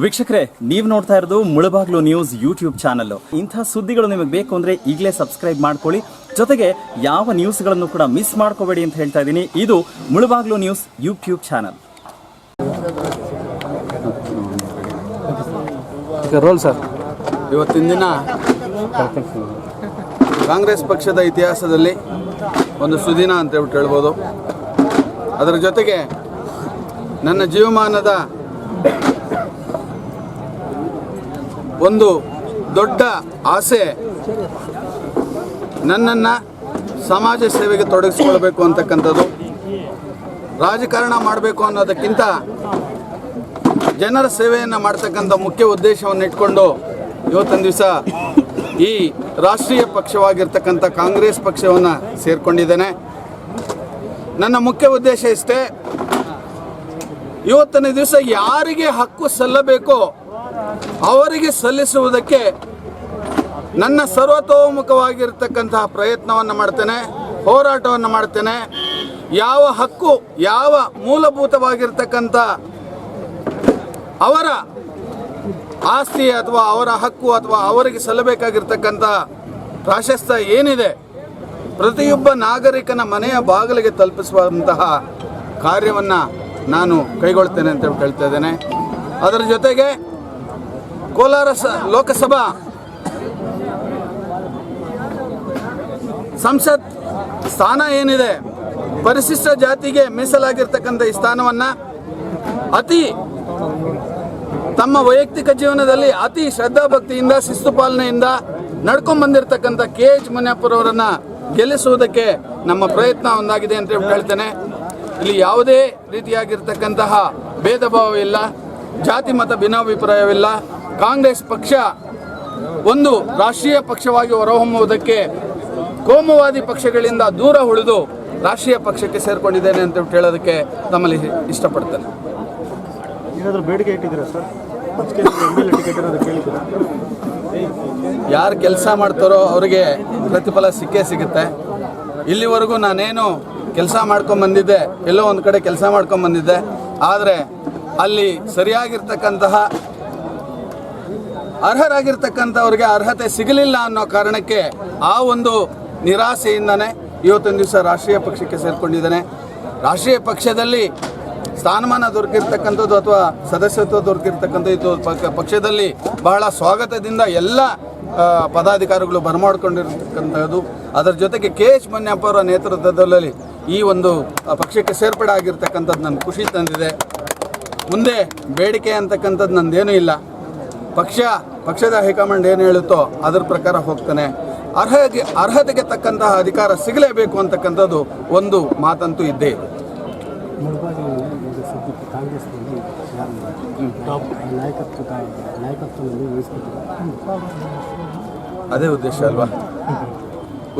ವೀಕ್ಷಕರೇ ನೀವು ನೋಡ್ತಾ ಇರೋದು ಮುಳಬಾಗ್ಲು ನ್ಯೂಸ್ ಯೂಟ್ಯೂಬ್ ಚಾನಲ್ ಇಂಥ ಸುದ್ದಿಗಳು ನಿಮಗೆ ಬೇಕು ಅಂದ್ರೆ ಈಗಲೇ ಸಬ್ಸ್ಕ್ರೈಬ್ ಮಾಡ್ಕೊಳ್ಳಿ. ಜೊತೆಗೆ ಯಾವ ನ್ಯೂಸ್ಗಳನ್ನು ಕೂಡ ಮಿಸ್ ಮಾಡ್ಕೋಬೇಡಿ ಅಂತ ಹೇಳ್ತಾ ಇದ್ದೀನಿ. ಇದು Mulbagal news YouTube channel. Roll sir. ಇವತ್ತಿನ ದಿನ ಕಾಂಗ್ರೆಸ್ ಪಕ್ಷದ ಇತಿಹಾಸದಲ್ಲಿ ಒಂದು ಸುದಿನ ಅಂತ ಹೇಳ್ಬಿಟ್ಟು ಹೇಳ್ಬೋದು. ಅದರ ಜೊತೆಗೆ ನನ್ನ ಜೀವಮಾನದ ಒಂದು ದೊಡ್ಡ ಆಸೆ ನನ್ನನ್ನು ಸಮಾಜ ಸೇವೆಗೆ ತೊಡಗಿಸ್ಕೊಳ್ಬೇಕು ಅಂತಕ್ಕಂಥದ್ದು. ರಾಜಕಾರಣ ಮಾಡಬೇಕು ಅನ್ನೋದಕ್ಕಿಂತ ಜನರ ಸೇವೆಯನ್ನು ಮಾಡ್ತಕ್ಕಂಥ ಮುಖ್ಯ ಉದ್ದೇಶವನ್ನು ಇಟ್ಕೊಂಡು ಇವತ್ತಿನ ದಿವಸ ಈ ರಾಷ್ಟ್ರೀಯ ಪಕ್ಷವಾಗಿರ್ತಕ್ಕಂಥ ಕಾಂಗ್ರೆಸ್ ಪಕ್ಷವನ್ನು ಸೇರಿಕೊಂಡಿದ್ದೇನೆ. ನನ್ನ ಮುಖ್ಯ ಉದ್ದೇಶ ಇಷ್ಟೇ ಇವತ್ತಿನ ದಿವಸ ಯಾರಿಗೆ ಹಕ್ಕು ಸಲ್ಲಬೇಕೋ ಅವರಿಗೆ ಸಲ್ಲಿಸುವುದಕ್ಕೆ ನನ್ನ ಸರ್ವತೋಮುಖವಾಗಿರ್ತಕ್ಕಂತಹ ಪ್ರಯತ್ನವನ್ನು ಮಾಡ್ತೇನೆ, ಹೋರಾಟವನ್ನು ಮಾಡ್ತೇನೆ. ಯಾವ ಹಕ್ಕು, ಯಾವ ಮೂಲಭೂತವಾಗಿರ್ತಕ್ಕಂಥ ಅವರ ಆಸ್ತಿ ಅಥವಾ ಅವರ ಹಕ್ಕು ಅಥವಾ ಅವರಿಗೆ ಸಲ್ಲಬೇಕಾಗಿರ್ತಕ್ಕಂಥ ಪ್ರಾಶಸ್ತ್ಯ ಏನಿದೆ, ಪ್ರತಿಯೊಬ್ಬ ನಾಗರಿಕನ ಮನೆಯ ಬಾಗಿಲಿಗೆ ತಲುಪಿಸುವಂತಹ ಕಾರ್ಯವನ್ನು ನಾನು ಕೈಗೊಳ್ತೇನೆ ಅಂತ ಹೇಳ್ತಾ ಇದ್ದೇನೆ. ಅದರ ಜೊತೆಗೆ ಕೋಲಾರ ಲೋಕಸಭಾ. ಸಂಸತ್ ಸ್ಥಾನ ಏನಿದೆ? ಪರಿಶಿಷ್ಟ ಜಾತಿಗೆ ಮೀಸಲಾಗಿರ್ತಕ್ಕಂಥ ಈ ಸ್ಥಾನವನ್ನು ಅತಿ ತಮ್ಮ ವೈಯಕ್ತಿಕ ಜೀವನದಲ್ಲಿ ಅತಿ ಶ್ರದ್ಧಾಭಕ್ತಿಯಿಂದ, ಶಿಸ್ತು ಪಾಲನೆಯಿಂದ ನಡ್ಕೊಂಡ್ ಬಂದಿರತಕ್ಕಂಥ ಕೆ ಎಚ್ ಮುನಿಯಪ್ಪರವರನ್ನ ಗೆಲ್ಲಿಸುವುದಕ್ಕೆ ನಮ್ಮ ಪ್ರಯತ್ನ ಒಂದಾಗಿದೆ ಅಂತ ಹೇಳ್ತೇನೆ. ಇಲ್ಲಿ ಯಾವುದೇ ರೀತಿಯಾಗಿರ್ತಕ್ಕಂತಹ ಭೇದ ಭಾವವಿಲ್ಲ ಜಾತಿ ಮತ ಭಿನ್ನಾಭಿಪ್ರಾಯವಿಲ್ಲ. ಕಾಂಗ್ರೆಸ್ ಪಕ್ಷ ಒಂದು ರಾಷ್ಟ್ರೀಯ ಪಕ್ಷವಾಗಿ ಹೊರಹೊಮ್ಮುವುದಕ್ಕೆ ಕೋಮುವಾದಿ ಪಕ್ಷಗಳಿಂದ ದೂರ ಉಳಿದು ರಾಷ್ಟ್ರೀಯ ಪಕ್ಷಕ್ಕೆ ಸೇರಿಕೊಂಡಿದ್ದೇನೆ ಅಂತ ಹೇಳೋದಕ್ಕೆ ನಮ್ಮಲ್ಲಿ ಇಷ್ಟಪಡ್ತೇನೆ. ಬೇಡಿಕೆ ಯಾರು ಕೆಲಸ ಮಾಡ್ತಾರೋ ಅವರಿಗೆ ಪ್ರತಿಫಲ ಸಿಕ್ಕೇ ಸಿಗುತ್ತೆ. ಇಲ್ಲಿವರೆಗೂ ನಾನೇನು ಕೆಲಸ ಮಾಡ್ಕೊಂಡು ಬಂದಿದ್ದೆ ಎಲ್ಲೋ ಒಂದು ಕಡೆ ಕೆಲಸ ಮಾಡ್ಕೊಂಡು ಬಂದಿದ್ದೆ ಆದರೆ ಅಲ್ಲಿ ಸರಿಯಾಗಿರ್ತಕ್ಕಂತಹ ಅರ್ಹರಾಗಿರ್ತಕ್ಕಂಥವ್ರಿಗೆ ಅರ್ಹತೆ ಸಿಗಲಿಲ್ಲ ಅನ್ನೋ ಕಾರಣಕ್ಕೆ ಆ ಒಂದು ನಿರಾಸೆಯಿಂದನೇ ಇವತ್ತೊಂದು ದಿವಸ ರಾಷ್ಟ್ರೀಯ ಪಕ್ಷಕ್ಕೆ ಸೇರಿಕೊಂಡಿದ್ದಾನೆ. ರಾಷ್ಟ್ರೀಯ ಪಕ್ಷದಲ್ಲಿ ಸ್ಥಾನಮಾನ ದೊರಕಿರ್ತಕ್ಕಂಥದ್ದು ಅಥವಾ ಸದಸ್ಯತ್ವ ದೊರಕಿರ್ತಕ್ಕಂಥದ್ದು ಪಕ್ಷ- ಪಕ್ಷದಲ್ಲಿ ಬಹಳ ಸ್ವಾಗತದಿಂದ ಎಲ್ಲ ಪದಾಧಿಕಾರಿಗಳು ಬರಮಾಡ್ಕೊಂಡಿರ್ತಕ್ಕಂಥದ್ದು. ಅದರ ಜೊತೆಗೆ ಕೆ ಎಚ್ ಮುನಿಯಪ್ಪ ಅವರ ನೇತೃತ್ವದಲ್ಲಿ ಈ ಒಂದು ಪಕ್ಷಕ್ಕೆ ಸೇರ್ಪಡೆ ಆಗಿರ್ತಕ್ಕಂಥದ್ದು ನನ್ನ ಖುಷಿ ತಂದಿದೆ. ಮುಂದೆ ಬೇಡಿಕೆ ಅಂತಕ್ಕಂಥದ್ದು ನಂದೇನೂ ಇಲ್ಲ. ಪಕ್ಷ ಪಕ್ಷದ ಹೈಕಮಾಂಡ್ ಏನು ಹೇಳುತ್ತೋ ಅದರ ಪ್ರಕಾರ ಹೋಗ್ತಾನೆ. ಅರ್ಹಗೆ ಅರ್ಹತೆಗೆ ತಕ್ಕಂತಹ ಅಧಿಕಾರ ಸಿಗಲೇಬೇಕು ಅಂತಕ್ಕಂಥದ್ದು ಒಂದು ಮಾತಂತೂ ಇದ್ದೇ ಇದೆ. ಅದೇ ಉದ್ದೇಶ ಅಲ್ವಾ?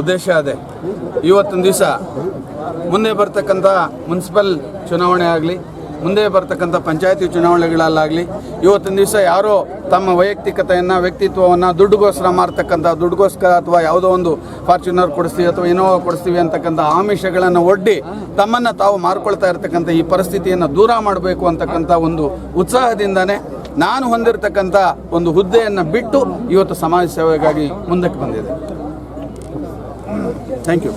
ಉದ್ದೇಶ ಅದೇ. ಇವತ್ತೊಂದು ದಿವಸ ಮುಂದೆ ಬರ್ತಕ್ಕಂಥ ಮುನ್ಸಿಪಲ್ ಚುನಾವಣೆ ಆಗಲಿ ಮುಂದೆ ಬರ್ತಕ್ಕಂಥ ಪಂಚಾಯತಿ ಚುನಾವಣೆಗಳಲ್ಲಾಗಲಿ, ಇವತ್ತಿನ ದಿವಸ ಯಾರೋ ತಮ್ಮ ವೈಯಕ್ತಿಕತೆಯನ್ನು, ವ್ಯಕ್ತಿತ್ವವನ್ನು ದುಡ್ಡುಗೋಸ್ಕರ ಮಾರ್ತಕ್ಕಂಥ, ದುಡ್ಡುಗೋಸ್ಕರ ಅಥವಾ ಯಾವುದೋ ಒಂದು ಫಾರ್ಚುನರ್ ಕೊಡಿಸ್ತೀವಿ ಅಥವಾ ಇನೋವಾ ಕೊಡಿಸ್ತೀವಿ ಅಂತಕ್ಕಂಥ ಆಮಿಷಗಳನ್ನು ಒಡ್ಡಿ ತಮ್ಮನ್ನು ತಾವು ಮಾರ್ಕೊಳ್ತಾ ಇರತಕ್ಕಂಥ ಈ ಪರಿಸ್ಥಿತಿಯನ್ನು ದೂರ ಮಾಡಬೇಕು ಅಂತಕ್ಕಂಥ ಒಂದು ಉತ್ಸಾಹದಿಂದನೇ ನಾನು ಹೊಂದಿರತಕ್ಕಂಥ ಒಂದು ಹುದ್ದೆಯನ್ನು ಬಿಟ್ಟು ಇವತ್ತು ಸಮಾಜ ಸೇವೆಗಾಗಿ ಮುಂದಕ್ಕೆ ಬಂದಿದೆ. Thank you